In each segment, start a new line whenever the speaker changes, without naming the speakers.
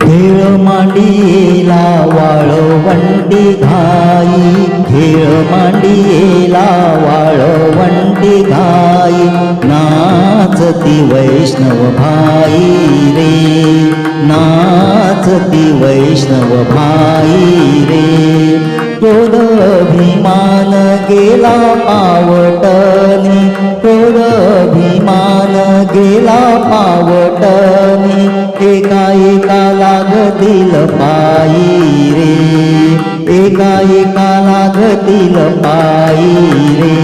खेळ मांडियेला वाळवंटी घाई. खेळ मांडियेला वाळवंटी घाई. नाचती वैष्णव भाई रे. नाचती वैष्णव भाई रे. क्रोध अभिमान गेला पावट गेला पावटनी एका एका लागतील पायी रे. एका एका लागतील पायी रे.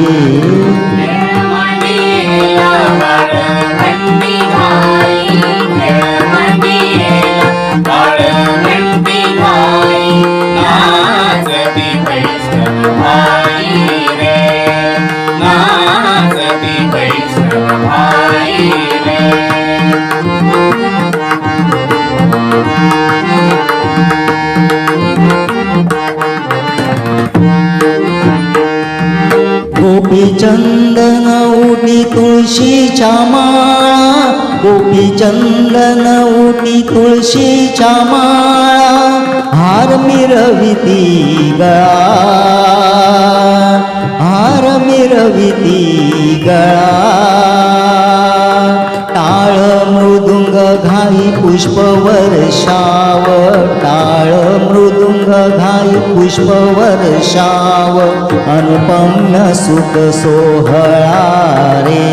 Ah
गोपी चंदन उटी तुळशीच्या माळा. गोपी चंदन उटी तुळशीच्या माळा. हार मिरविती गळा. हार मिरविती गळा. टाळ मृदुंग घाई पुष्प वर्षाव टाळ मृदुंग घाई पुष्प वर्षाव सुख सोहळा रे.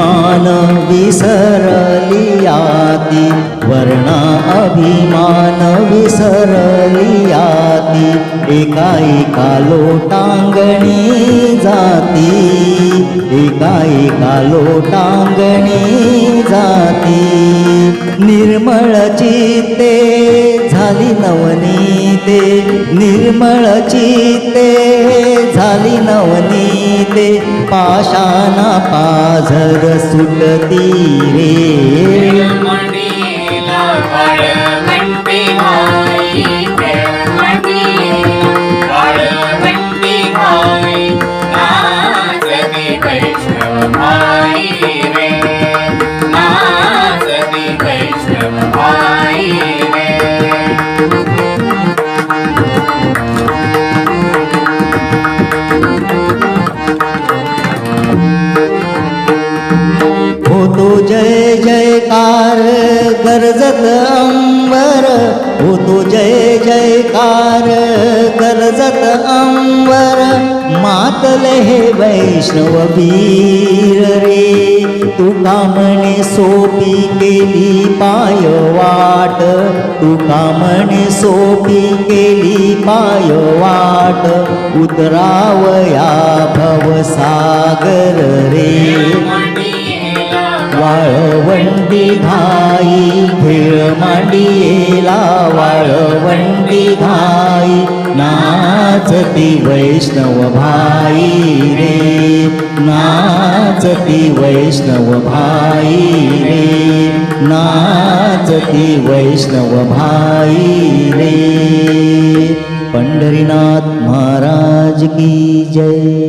मान
विसरली आती वर्णा अभिमान विसरली आती एका लोटांगणी जाती एका लोटांगणी जाती. निर्मळ चित्ते झाली नवनीते निर्मळ चित्ते झाली नवनी ते पाषाणा पाझर सुटती रे
Thank
you. जय जयकार गरजत अंबर. होतो जय जयकार गरजत अंबर. मातले हे वैष्णव वीर रे. तुका सोपी केली पाय वाट. तुका सोपी केली पाय वाट. उतरावया भवसागर रे. वाळवंडी धाई खेळ मांडियेला वाळवंडी धाई नाचती वैष्णव भाई रे नाचती वैष्णव भाई रे नाचती वैष्णव भाई रे. पंढरीनाथ महाराज की जय.